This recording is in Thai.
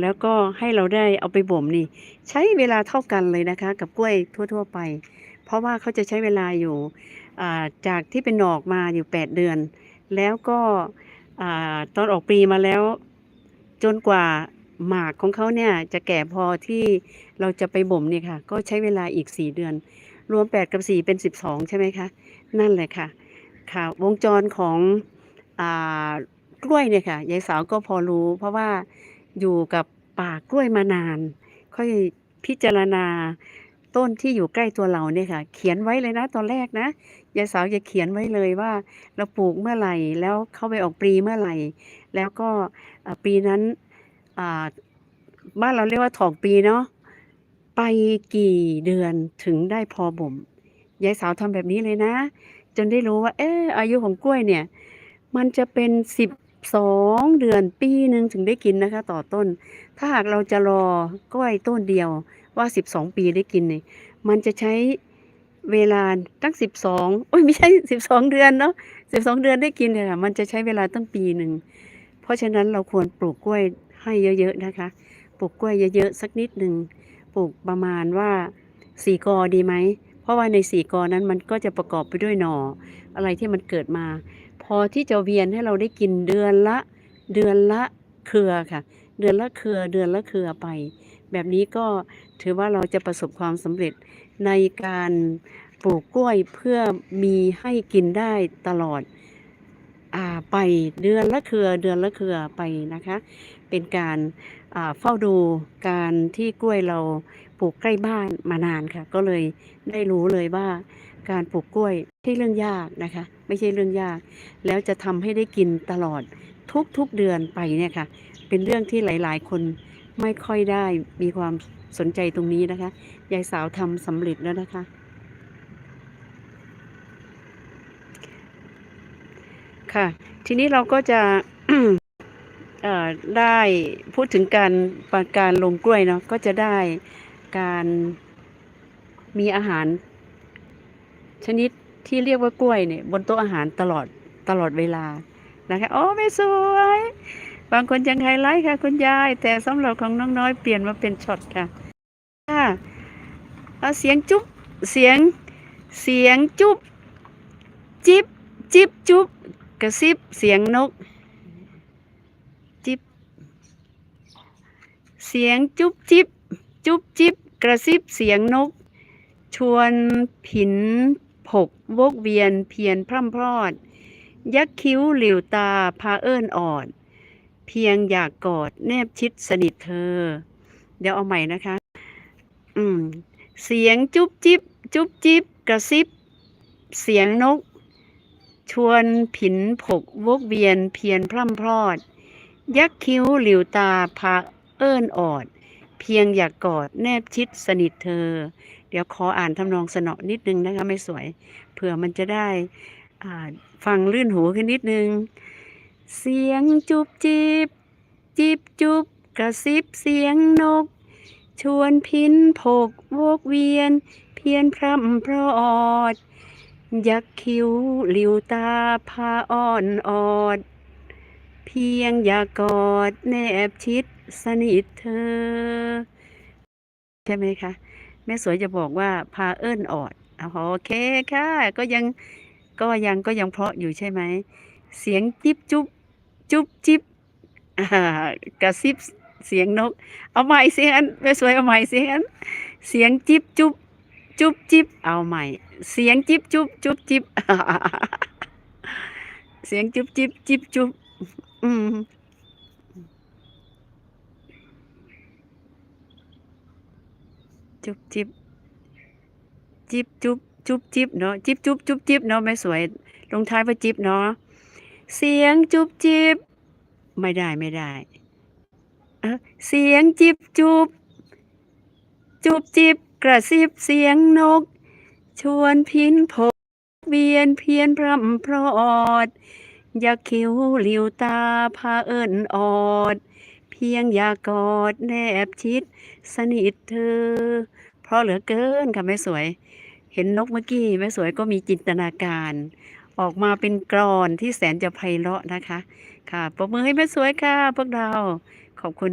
แล้วก็ให้เราได้เอาไปบ่มนี่ ใช้เวลาเท่ากันเลยนะคะ กับกล้วยทั่ว ๆ ไป เพราะว่าเขาจะใช้เวลาอยู่จากที่เป็นหนอกมาอยู่ 8 เดือน แล้วก็อตอนออกปลีมาแล้ว จนกว่าหมากของเขาเนี่ยจะแก่พอที่เราจะไปบ่มเนี่ยค่ะ ก็ใช้เวลาอีก 4 เดือน รวม 8 กับ 4 เป็น 12 ใช่ไหมคะ นั่นแหละค่ะ ค่ะ วงจรของอกล้วยเนี่ยค่ะยายสาวก็พอรู้ เพราะว่า อยู่กับป่ากล้วยมานาน ค่อยพิจารณาต้นที่อยู่ใกล้ตัวเราเนี่ยค่ะ เขียนไว้เลยนะตอนแรกนะยายสาวจะเขียนไว้เลยว่า เราปลูกเมื่อไหร่แล้วเข้าไปออกปลีเมื่อไหร่ แล้วก็ปีนั้นบ้านเราเรียกว่าถอกปีเนาะไปกี่เดือนถึงได้พอบ่มยายสาวทำแบบนี้เลยนะ จนได้รู้ว่า เอออายุของกล้วยเนี่ย มันจะเป็นสิบ 12เดือนปีหนึ่งถึงได้กินนะคะ ต่อต้น ถ้าหากเราจะรอกล้วยต้นเดียวว่า12ปีได้กินเนี่ยมันจะใช้เวลาตั้ง12โอ้ยไม่ใช่12เดือนเนาะ12เดือนได้กินเนี่ยมันจะใช้เวลาตั้งปีหนึ่ง เพราะฉะนั้นเราควรปลูกกล้วยให้เยอะๆนะคะ ปลูกกล้วยเยอะๆสักนิดหนึ่งปลูกประมาณว่าสี่กอดีไหม เพราะว่าในสี่กอนั้นมันก็จะประกอบไปด้วยหน่ออะไรที่มันเกิดมา พอที่จะเวียนให้เราได้กินเดือนละเดือนละเครือค่ะ เดือนละเครือเดือนละเครือไป แบบนี้ก็ถือว่าเราจะประสบความสำเร็จในการปลูกกล้วยเพื่อมีให้กินได้ตลอดอาไปเดือนละเครือเดือนละเครือไปนะคะ เป็นการอ่าเฝ้าดูการที่กล้วยเราปลูกใกล้บ้านมานานค่ะ ก็เลยได้รู้เลยว่าการปลูกกล้วย ใช่เรื่องยากนะคะ ไม่ใช่เรื่องยาก แล้วจะทำให้ได้กินตลอดทุกๆเดือนไปเนี่ยค่ะ เป็นเรื่องที่หลายๆ คนไม่ค่อยได้มีความสนใจตรงนี้นะคะ ยายสาวทำสำเร็จแล้วนะคะ ค่ะ ทีนี้เราก็จะได้พูดถึงการปการลงกล้วยเนาะก็จะได้การมีอาหารชนิด ที่เรียกว่ากล้วยเนี่ยบนโต๊ะอาหารตลอดตลอดเวลานะคะโอ้ไม่สวยบางคนยังไฮไลท์ค่ะ คุณยาย แต่สำหรับของน้องน้อยเปลี่ยนมาเป็นช็อตค่ะค่ะเอาเสียงจุ๊บเสียงเสียงจุ๊บจิบจิบจุ๊บกระซิบเสียงนก จิบเสียงจุ๊บจิบจุ๊บจิบกระซิบเสียงนก ชวนผิน ผกวกเวียนเพียรพร่ำพรอด ยักคิ้วหลิวตาพาเอิ้นออด เพียงอยากกอดแนบชิดสนิทเธอ เดี๋ยวเอาใหม่นะคะ อืม เสียงจุ๊บจิบจุ๊บจิบกระซิบ เสียงนก ชวนผินผกวกเวียนเพียรพร่ำพรอด ยักคิ้วหลิวตาพาเอิ้นออด เพียงอยากกอดแนบชิดสนิทเธอ เดี๋ยวขออ่านทำนองสนอนิดนึงนะคะไม่สวย เผื่อมันจะได้ฟังลื่นหูขึ้นนิดนึง เสียงจุบจิบ จิบจุบกระซิบเสียงนก ชวนพินผกวกเวียน เพียนพร่ำพรอด ยักคิ้วหลิวตาพาอ่อนออด เพียงอยากกอดแนบชิด สนิทเธอ ใช่ไหมคะ แม่สวยจะบอกว่าพาเอิ้นออดอะโอเคค่ะ ก็ยังก็ยังก็ยังเพราะอยู่ใช่ไหม เสียงจิบจุบจุบจิบกระซิบเสียงนก เอาใหม่เสียงอันแม่สวยเอาใหม่เสียงอันเสียงจิบจุบจุบจิบเอาใหม่ เสียงจิบจุบจุบจิบเสียงจุบจิบจิบจุบอืม จุบจิบจิบจุบจุบจิบเนาะจิบจุบจุบจิบเนาะแม่สวยลงท้ายว่าจิบเนาะเสียงจุบจิบไม่ได้ไม่ได้เสียงจิบจุบจุบจิบกระซิบเสียงนก ชวนพินผกเวียนเพียนพร่ำพรอด อยากคิ้วหลิวตาพาเอิ้นออด พียงอยากกอดแนบชิด สนิทเธอ เพราะเหลือเกินค่ะแม่สวย เห็นนกเมื่อกี้แม่สวยก็มีจินตนาการ ออกมาเป็นกรอนที่แสนจะไพเราะนะคะ ค่ะปรบมือให้แม่สวยค่ะ พวกเราขอบคุณนะ